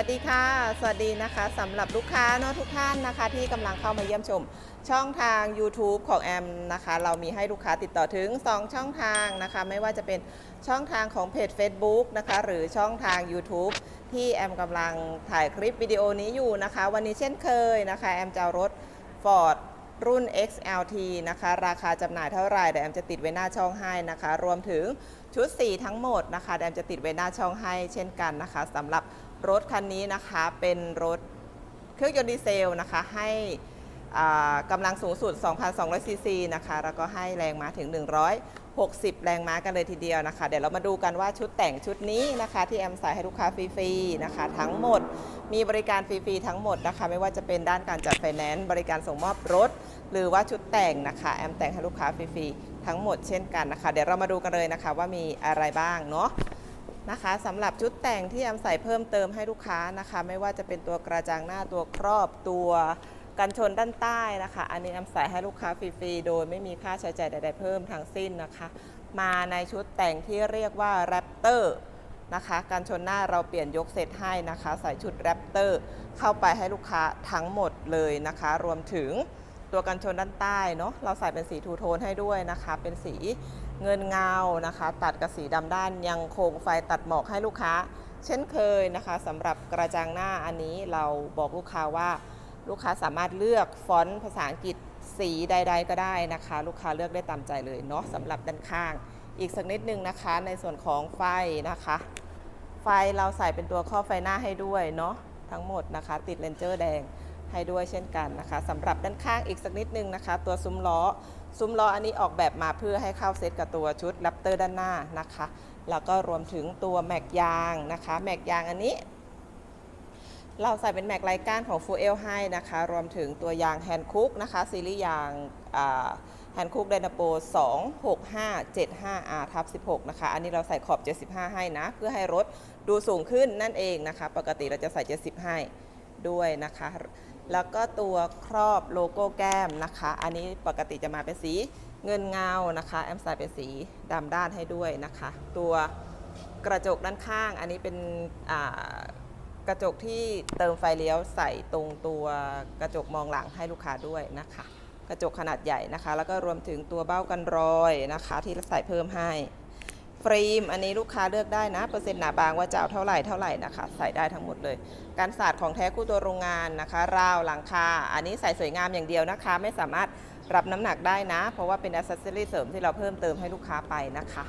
วัสดีค่ะ สวัสดีนะคะสำหรับลูกค้าเนาะทุกท่านนะคะ ที่กำลังเข้ามาเยี่ยมชม ช่องทาง YouTube ของแอมนะคะ เรามีให้ลูกค้าติดต่อถึง 2 ช่องทางนะคะ ไม่ว่าจะเป็นช่องทางของเพจ Facebook นะคะ หรือช่องทาง YouTube ที่แอมกำลังถ่ายคลิปวิดีโอนี้อยู่นะคะ วันนี้เช่นเคยนะคะ แอมจะรถ Ford รุ่น XLT นะคะ ราคาจำหน่ายเท่าไหร่เดี๋ยวแอมจะติดไว้หน้าช่องให้นะคะ รวมถึงชุดสีทั้งหมดนะคะแอมจะติดไว้หน้าช่องให้เช่นกันนะคะสำหรับ รถคันนี้นะคะเป็นรถเครื่องยนต์ดีเซลนะคะให้กำลังสูงสุด 2,200 ซีซีนะคะ แล้วก็ให้แรงม้าถึง 160 แรงม้ากันเลยทีเดียวนะคะ เดี๋ยวเรามาดูกันว่าชุดแต่งชุดนี้นะคะ ที่แอมใส่ให้ลูกค้าฟรีๆนะคะ ทั้งหมดมีบริการฟรีๆทั้งหมดนะคะ ไม่ว่าจะเป็นด้านการจัดไฟแนนซ์บริการส่งมอบรถ หรือว่าชุดแต่งนะคะ แอมแต่งให้ลูกค้าฟรีๆทั้งหมดเช่นกันนะคะ เดี๋ยวเรามาดูกันเลยนะคะว่ามีอะไรบ้างเนาะ นะคะสำหรับชุดแต่งที่แอมใส่เพิ่มเติมให้ลูกค้านะคะ ไม่ว่าจะเป็นตัวกระจังหน้าตัวครอบตัวกันชนด้านใต้นะคะ อันนี้แอมใส่ให้ลูกค้าฟรีๆ โดยไม่มีค่าใช้จ่ายใดๆเพิ่มทั้งสิ้นนะคะ มาในชุดแต่งที่เรียกว่าแรปเตอร์นะคะการชนหน้าเราเปลี่ยนยกเซตให้นะคะ ใส่ชุดแรปเตอร์เข้าไปให้ลูกค้าทั้งหมดเลยนะคะ รวมถึงตัวกันชนด้านใต้เนาะเราใส่เป็นสีทูโทนให้ด้วยนะคะ เป็นสี เงินเงานะคะ ตัดกับสีดำด้านยังคงไฟตัดหมอกให้ลูกค้า เช่นเคยนะคะสำหรับกระจังหน้าอันนี้เราบอกลูกค้าว่า ลูกค้าสามารถเลือกฟอนต์ภาษาอังกฤษสีใด ๆ ก็ได้นะคะ ลูกค้าเลือกได้ตามใจเลยเนาะสำหรับด้านข้าง อีกสักนิดนึงนะคะ ในส่วนของไฟนะคะ ไฟเราใส่เป็นตัวข้อไฟหน้าให้ด้วยเนาะทั้งหมดนะคะ ติดเลนเจอร์แดงให้ด้วยเช่นกันนะคะสำหรับด้านข้างอีกสักนิดนึงนะคะ ตัวซุ้มล้อ ซุ้มล้ออันนี้ออกแบบมาเพื่อให้เข้าเซตกับตัวชุดแรปเตอร์ด้านหน้านะคะ แล้วก็รวมถึงตัวแม็กยางนะคะ แม็กยางอันนี้ เราใส่เป็นแม็กไลก้านของฟูเอลให้นะคะ รวมถึงตัวยางแฮนด์คุกนะคะ ซีรีส์ยางแฮนด์คุกไดนาโป 26575R ทับ16 นะคะ อันนี้เราใส่ขอบ 75 ให้นะ เพื่อให้รถดูสูงขึ้นนั่นเองนะคะ ปกติเราจะใส่70ให้ด้วยนะคะ แล้วก็ตัวครอบโลโก้แก้มนะคะ อันนี้ปกติจะมาเป็นสีเงินเงานะคะ แอมใส่เป็นสีดำด้านให้ด้วยนะคะ ตัวกระจกด้านข้าง อันนี้เป็นกระจกที่เติมไฟเลี้ยวใส่ตรงตัวกระจกมองหลังให้ลูกค้าด้วยนะคะ กระจกขนาดใหญ่นะคะ แล้วก็รวมถึงตัวเบ้ากันรอยนะคะ ที่ใส่เพิ่มให้ ฟรีมอันนี้ลูกค้าเลือกได้นะ เปอร์เซ็นต์หนาบางว่าจะเอาเท่าไหร่เท่าไหร่นะคะ ใส่ได้ทั้งหมดเลย การสาดของแท้คู่ตัวโรงงานนะคะ ราวหลังคา อันนี้ใส่สวยงามอย่างเดียวนะคะ ไม่สามารถรับน้ำหนักได้นะ เพราะว่าเป็นอ c เซ s ซอรี่เสริมที่เราเพิ่มเติมให้ลูกค้าไปนะคะ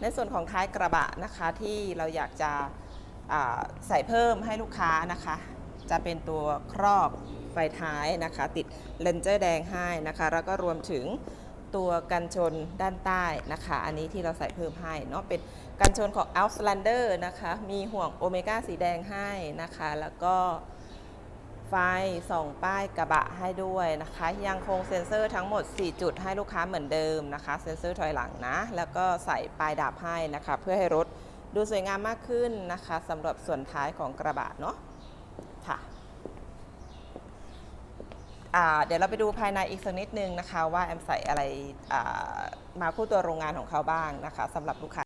ในส่วนของท้ายกระบะนะคะที่เราอยากจะใส่เพิ่มให้ลูกค้านะคะ จะเป็นตัวครอบไฟท้ายนะคะ ติดเลนเจอร์แดงให้นะคะ แล้วก็รวมถึง ตัวกันชนด้านใต้นะคะ อันนี้ที่เราใส่เพิ่มให้เนาะเป็นกันชนของ Outlander นะคะ มีห่วงโอเมก้าสีแดงให้นะคะ แล้วก็ไฟส่องป้ายกระบะให้ด้วยนะคะ ยังคงเซ็นเซอร์ทั้งหมด 4 จุดให้ลูกค้าเหมือนเดิมนะคะ เซ็นเซอร์ถอยหลังนะ แล้วก็ใส่ปลายดาบให้นะคะ เพื่อให้รถดูสวยงามมากขึ้นนะคะสำหรับส่วนท้ายของกระบะเนาะค่ะ เดี๋ยวเราไปดูภายในอีกสักนิดนึงนะคะว่าแอมใส่อะไรมาคู่ตัวโรงงานของเขาบ้างนะคะสำหรับลูกค้า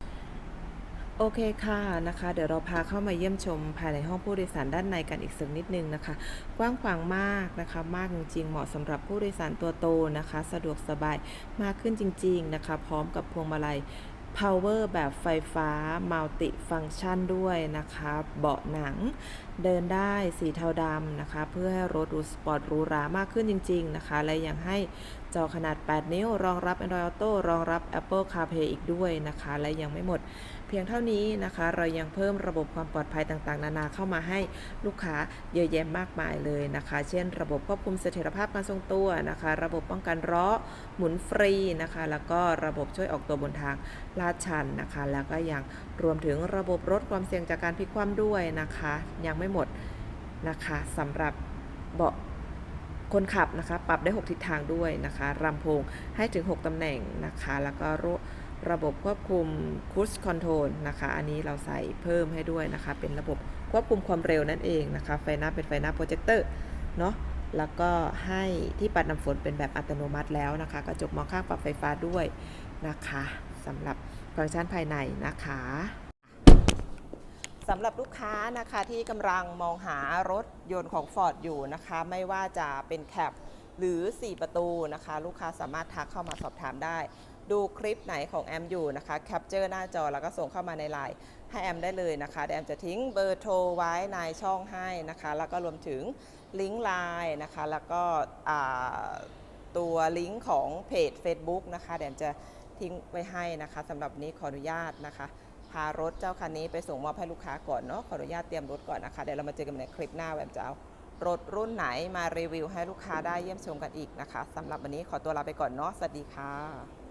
โอเคค่ะนะคะ เดี๋ยวเราพาเข้ามาเยี่ยมชมภายในห้องผู้โดยสารด้านในกันอีกสักนิดนึงนะคะ กว้างขวางมากนะคะ มากจริงๆเหมาะสำหรับผู้โดยสารตัวโตนะคะ สะดวกสบายมากขึ้นจริง ๆนะคะ พร้อมกับพวงมาลัย power แบบไฟฟ้า multi function ด้วยนะคะ เบาะหนัง เดินได้สีเทาดำนะคะ เพื่อให้รถดูสปอร์ตรูรามากขึ้นจริง ๆ นะคะ และยังให้จอขนาด 8 นิ้ว รองรับ Android Auto รองรับ Apple CarPlay อีกด้วยนะคะ และยังไม่หมด เพียงเท่านี้นะคะ เรายังเพิ่มระบบความปลอดภัยต่างๆ นานาเข้ามาให้ลูกค้าเยอะแยะมากมายเลยนะคะ เช่น ระบบควบคุมเสถียรภาพการทรงตัวนะคะ ระบบป้องกันล้อหมุนฟรีนะคะ แล้วก็ระบบช่วยออกตัวบนทางลาดชันนะคะ แล้วก็ยังรวมถึงระบบลดความเสี่ยงจากการพลิกคว่ำด้วยนะคะ ยังไม่หมดนะคะสำหรับเบาะคนขับนะคะ ปรับได้ 6 ทิศทางด้วยนะคะลำโพงให้ถึง 6ตำแหน่งนะคะ แล้วก็ ระบบควบคุม Cruise Control นะคะ อันนี้เราใส่เพิ่มให้ด้วยนะคะ เป็นระบบควบคุมความเร็วนั่นเองนะคะ ไฟหน้าเป็นไฟหน้าโปรเจคเตอร์เนาะ แล้วก็ให้ที่ปัดน้ำฝนเป็นแบบอัตโนมัติแล้วนะคะ กระจกมองข้างปรับไฟฟ้าด้วยนะคะสำหรับฟังก์ชันภายในนะคะสสำหรับลูกค้านะคะที่กำลังมองหารถยนต์ของ Ford อยู่นะคะ ไม่ว่าจะเป็นแคปหรือ 4 ประตูนะคะ ลูกค้าสามารถทักเข้ามาสอบถามได้ ดูคลิปไหนของแอมอยู่นะคะแคปเจอร์หน้าจอแล้วก็ส่งเข้ามาในไลน์ให้แอมได้เลยนะคะเดี๋ยวแอมจะทิ้งเบอร์โทรไว้ในช่องให้นะคะ แล้วก็รวมถึงลิงก์ไลน์นะคะ แล้วก็ตัวลิงก์ของเพจ Facebook นะคะเดี๋ยวแอมจะทิ้งไว้ให้นะคะสำหรับนี้ขออนุญาตนะคะ พารถเจ้าคันนี้ไปส่งมอบให้ลูกค้าก่อนเนาะขออนุญาตเตรียมรถก่อนนะคะเดี๋ยวเรามาเจอกันในคลิปหน้าแวมจะเอารถรุ่นไหนมารีวิวให้ลูกค้าได้เยี่ยมชมกันอีกนะคะสำหรับวันนี้ขอตัวลาไปก่อนเนาะสวัสดีค่ะ